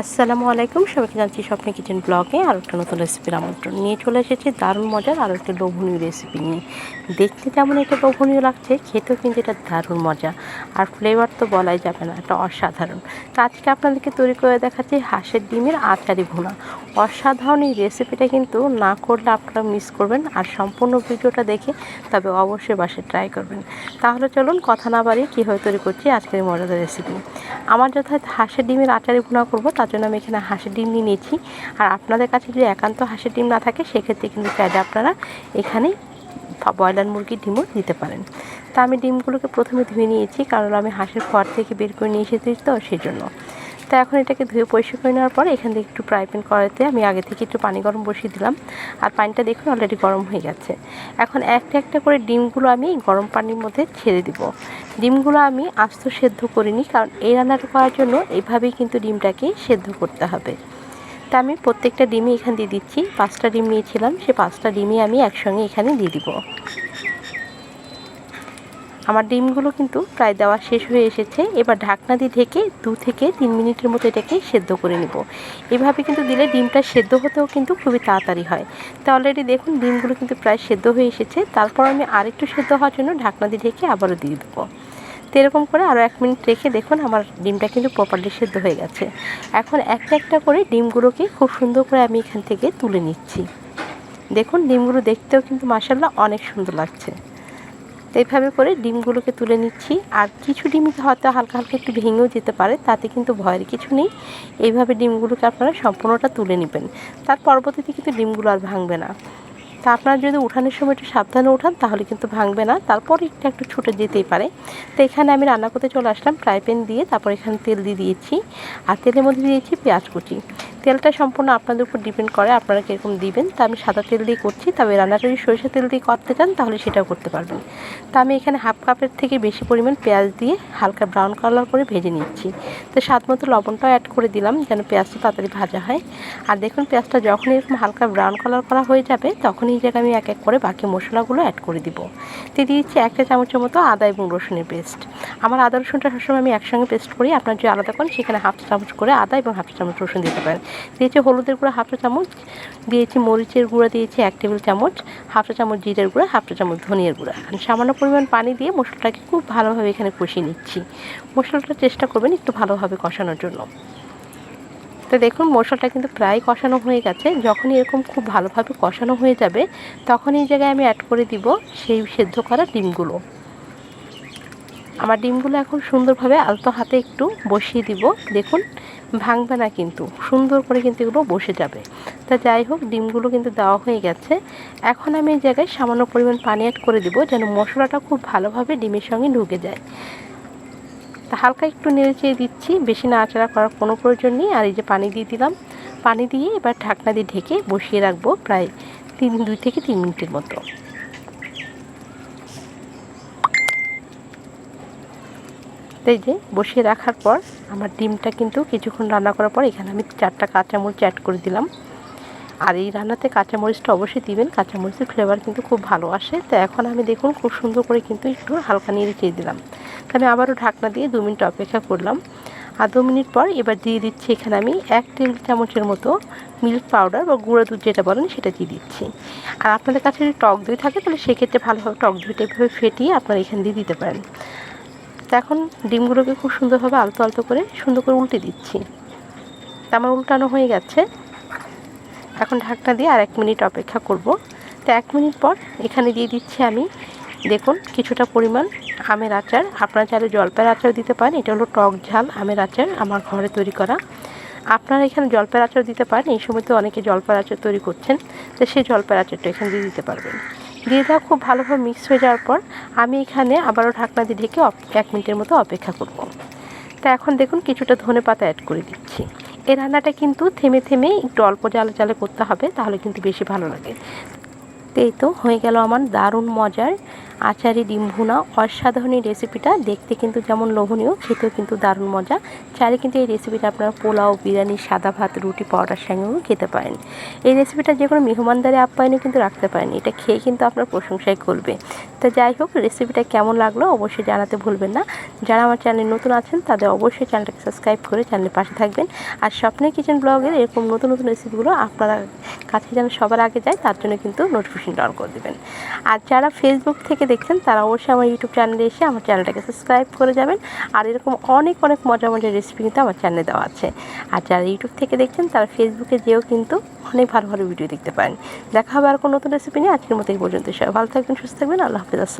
আসসালামু আলাইকুম। সবাইকে জানছি স্বপ্নে কিচেন ব্লগে আর একটা নতুন রেসিপির আমন্ত্রণ নিয়ে চলে এসেছি। দারুণ মজার আর একটা লোভনীয় রেসিপি নিয়ে। দেখতে যেমন এটা লোভনীয় লাগছে, খেতেও কিন্তু এটা দারুণ মজা। আর ফ্লেভার তো বলাই যাবে না, এটা অসাধারণ। তো আজকে আপনাদেরকে তৈরি করে দেখাচ্ছি হাঁসের ডিমের আচারি ভুনা। অসাধারণ এই রেসিপিটা কিন্তু না করলে আপনারা মিস করবেন। আর সম্পূর্ণ ভিডিওটা দেখে তবে অবশ্যই বাসে ট্রাই করবেন। তাহলে চলুন কথা না বাড়িয়ে কীভাবে তৈরি করছি আজকের মজাদার রেসিপি আমার যথাযথ হাঁসের ডিমের আচারি ভুনা করব তার জন্য আমি এখানে হাঁসের ডিম নিয়ে নিয়েছি। আর আপনাদের কাছে যদি একান্ত হাঁসের ডিম না থাকে, সেক্ষেত্রে কিন্তু চাইলে আপনারা এখানে ব্রয়লার মুরগির ডিমও দিতে পারেন। তা আমি ডিমগুলোকে প্রথমে ধুয়ে নিয়েছি, কারণ আমি হাঁসের ফর থেকে বের করে নিয়ে এসেছি তো সেই জন্য তা এখন এটাকে ধুয়ে পরিষ্কার করে নেওয়ার পর এখান থেকে একটু ফ্রাই প্যান করাতে আমি আগে থেকে একটু পানি গরম বসিয়ে দিলাম। আর পানিটা দেখুন অলরেডি গরম হয়ে গেছে। এখন একটা একটা করে ডিমগুলো আমি গরম পানির মধ্যে ছেড়ে দিব। ডিমগুলো আমি আস্ত সেদ্ধ করিনি, কারণ এই রান্নাটা করার জন্য এইভাবেই কিন্তু ডিমটাকে সেদ্ধ করতে হবে। তা আমি প্রত্যেকটা ডিমই এখান দিয়ে দিচ্ছি। পাঁচটা ডিম নিয়েছিলাম, সে পাঁচটা ডিমই আমি একসঙ্গে এখানে দিয়ে দিব। আমার ডিমগুলো কিন্তু প্রায় দেওয়া শেষ হয়ে এসেছে। এবার ঢাকনা দিয়ে ঢেকে দু থেকে তিন মিনিটের মতো এটাকে সেদ্ধ করে নেব। এভাবে কিন্তু দিলে ডিমটা সেদ্ধ হতেও কিন্তু খুবই তাড়াতাড়ি হয়। তো অলরেডি দেখুন, ডিমগুলো কিন্তু প্রায় সেদ্ধ হয়ে এসেছে। তারপর আমি আরেকটু সেদ্ধ হওয়ার জন্য ঢাকনা দিয়ে ঢেকে আবারও দিয়ে দেবো। তো এরকম করে আরও এক মিনিট রেখে দেখুন, আমার ডিমটা কিন্তু প্রপারলি সেদ্ধ হয়ে গেছে। এখন একটা একটা করে ডিমগুলোকে খুব সুন্দর করে আমি এখান থেকে তুলে নিচ্ছি। দেখুন, ডিমগুলো দেখতেও কিন্তু মাসাল্লাহ অনেক সুন্দর লাগছে। এইভাবে করে ডিমগুলোকে তুলে নিচ্ছি। আর কিছু ডিম হয়তো হালকা হালকা একটু ভেঙেও যেতে পারে, তাতে কিন্তু ভয়ের কিছু নেই। এইভাবে ডিমগুলোকে আপনারা সম্পূর্ণটা তুলে নেবেন। তার পরবর্তীতে কিন্তু ডিমগুলো আর ভাঙবে না। তা আপনারা যদি উঠানোর সময় একটু সাবধানে উঠান, তাহলে কিন্তু ভাঙবে না। তারপর একটু একটু ছুটে যেতেই পারে। তো এখানে আমি রান্না করতে চলে আসলাম, ফ্রাই প্যান দিয়ে তারপর এখানে তেল দিয়ে দিয়েছি। আর তেলের মধ্যে দিয়েছি পেঁয়াজ কুচি। তেলটা সম্পূর্ণ আপনাদের উপর ডিপেন্ড করে আপনারা কীরকম দিবেন। তা আমি সাদা তেল দিয়ে করছি। তবে রান্নাটা যদি সরিষা তেল দিয়ে করতে চান, তাহলে সেটাও করতে পারবেন। তা আমি এখানে হাফ কাপের থেকে বেশি পরিমাণ পেঁয়াজ দিয়ে হালকা ব্রাউন কালার করে ভেজে নিচ্ছি। তো স্বাদ মতো লবণটাও অ্যাড করে দিলাম যেন পেঁয়াজটা তাড়াতাড়ি ভাজা হয়। আর দেখুন, পেঁয়াজটা যখন এরকম হালকা ব্রাউন কালার করা হয়ে যাবে তখন এই জায়গায় আমি এক এক করে বাকি মশলাগুলো অ্যাড করে দিব। তো দিয়েছি একটা চামচের মতো আদা এবং রসুনের পেস্ট আমার আদা রসুনটা সবসময় আমি একসঙ্গে পেস্ট করি। আপনার যদি আলাদা করেন, সেখানে হাফ চামচ করে আদা এবং হাফ চামচ রসুন দিতে পারেন। দিয়েছি হলুদের গুঁড়া হাফ চামচ, দিয়েছি মরিচের গুঁড়া, দিয়েছি এক টেবিল চামচ, হাফ চামচ জিরের গুঁড়া, হাফ চামচ ধনিয়ার গুঁড়া। সামান্য পরিমাণ পানি দিয়ে মশলাটাকে খুব ভালোভাবে এখানে কষিয়ে নিচ্ছি। মশলাটা চেষ্টা করবেন একটু ভালোভাবে কষানোর জন্য। তো দেখুন, মশলাটা কিন্তু প্রায় কষানো হয়ে গেছে। যখনই এরকম খুব ভালোভাবে কষানো হয়ে যাবে তখন এই জায়গায় আমি অ্যাড করে দিব সেই সেদ্ধ করা ডিমগুলো। আমার ডিমগুলো এখন সুন্দরভাবে আলতো হাতে একটু বসিয়ে দিব। দেখুন ভাঙবে না কিন্তু, সুন্দর করে কিন্তু এগুলো বসে যাবে। তা যাই হোক, ডিমগুলো কিন্তু দেওয়া হয়ে গেছে। এখন আমি এই জায়গায় সামান্য পরিমাণ পানি অ্যাড করে দিব যেন মশলাটা খুব ভালোভাবে ডিমের সঙ্গে ঢুকে যায়। তা হালকা একটু নেড়ে চেয়ে দিচ্ছি, বেশি নাড়াচাড়া করার কোনো প্রয়োজন নেই। আর এই যে পানি দিয়ে দিলাম, পানি দিয়ে এবার ঢাকনা দিয়ে ঢেকে বসিয়ে রাখব প্রায় তিন, দুই থেকে তিন মিনিটের মতো। এই যে বসিয়ে রাখার পর আমার ডিমটা কিন্তু কিছুক্ষণ রান্না করার পর এখানে আমি চারটা কাঁচামরিচ অ্যাড করে দিলাম। আর এই রান্নাতে কাঁচামরিচটা অবশ্যই দিবেন, কাঁচামরিচের ফ্লেভার কিন্তু খুব ভালো আসে। তো এখন আমি দেখুন খুব সুন্দর করে কিন্তু একটু হালকা নেড়ে চেয়ে দিলাম। আমি আবারও ঢাকনা দিয়ে দু মিনিট অপেক্ষা করলাম। আর দু মিনিট পর এবার দিয়ে দিচ্ছি এখানে আমি এক টেবিল চামচের মতো মিল্ক পাউডার বা গুঁড়ো দুধ যেটা বলেন সেটা দিয়ে দিচ্ছি। আর আপনাদের কাছে যদি টক দই থাকে তাহলে সেক্ষেত্রে ভালোভাবে টক দইটা এভাবে ফেটিয়ে আপনারা এখানে দিয়ে দিতে পারেন। তো এখন ডিমগুলোকে খুব সুন্দরভাবে আলতো আলতো করে সুন্দর করে উল্টে দিচ্ছি। তা আমার উল্টানো হয়ে গেছে। এখন ঢাকনা দিয়ে আর এক মিনিট অপেক্ষা করব। তো এক মিনিট পর এখানে দিয়ে দিচ্ছি আমি, দেখুন, কিছুটা পরিমাণ আমের আচার। আপনারা চাইলে জলপাইয়ের আচার দিতে পারেন। এটা হলো টক ঝাল আমের আচার আমার ঘরে তৈরি করা। আপনারা এখানে জলপাইয়ের আচার দিতে পারেন। এই সময় তো অনেকে জলপাইয়ের আচার তৈরি করছেন, তো সেই জলপাইয়ের আচারটা এখানে দিয়ে দিতে পারবেন। দিয়ে খুব ভালোভাবে মিক্স হয়ে যাওয়ার পর আমি এখানে আবারও ঢাকনা দিয়ে ঢেকে এক মিনিটের মতো অপেক্ষা করব। তা এখন দেখুন কিছুটা ধনে পাতা অ্যাড করে দিচ্ছি। এ রান্নাটা কিন্তু থেমে থেমে একটু অল্প জালে জালে করতে হবে, তাহলে কিন্তু বেশি ভালো লাগে। এই তো হয়ে গেল আমার দারুণ মজার আচারি ডিম ভুনা। অসাধারণ রেসিপিটা দেখতে কিন্তু যেমন লোভনীয়, খেতেও কিন্তু দারুণ মজা। চাইলে কিন্তু এই রেসিপিটা আপনারা পোলাও, বিরিয়ানি, সাদা ভাত, রুটি, পাউডার সঙ্গেও খেতে পারেন। এই রেসিপিটা যে কোনো মেহমানদারে আপ্যায়নে কিন্তু রাখতে পারেন। এটা খেয়ে কিন্তু আপনার প্রশংসাই করবে। তো যাই হোক রেসিপিটা কেমন লাগল অবশ্যই জানাতে ভুলবেন না। যারা আমার চ্যানেলে নতুন আছেন, তাদের অবশ্যই চ্যানেলটাকে সাবস্ক্রাইব করে চ্যানেলের পাশে থাকবেন। আর স্বপ্নের কিচেন ব্লগের এরকম নতুন নতুন রেসিপিগুলো আপনারা কাছে যেন সবার আগে যায়, তার জন্য কিন্তু নোটিফিকেশনটা অন করে দেবেন। আর যারা ফেসবুক থেকে দেখছেন, তারা অবশ্যই আমার ইউটিউব চ্যানেলে এসে আমার চ্যানেলটাকে সাবস্ক্রাইব করে যাবেন। আর এরকম অনেক অনেক মজার মজার রেসিপি কিন্তু আমার চ্যানেলে দেওয়া আছে। আর যারা ইউটিউব থেকে দেখছেন, তারা ফেসবুকে যেও কিন্তু অনেক ভালো ভালো ভিডিও দেখতে পারেন। দেখা হবে আর কোনো নতুন রেসিপি নিয়ে। আজকের মতো এই পর্যন্ত সবাই ভালো থাকবেন, সুস্থ থাকবেন। আল্লাহ আসসালাম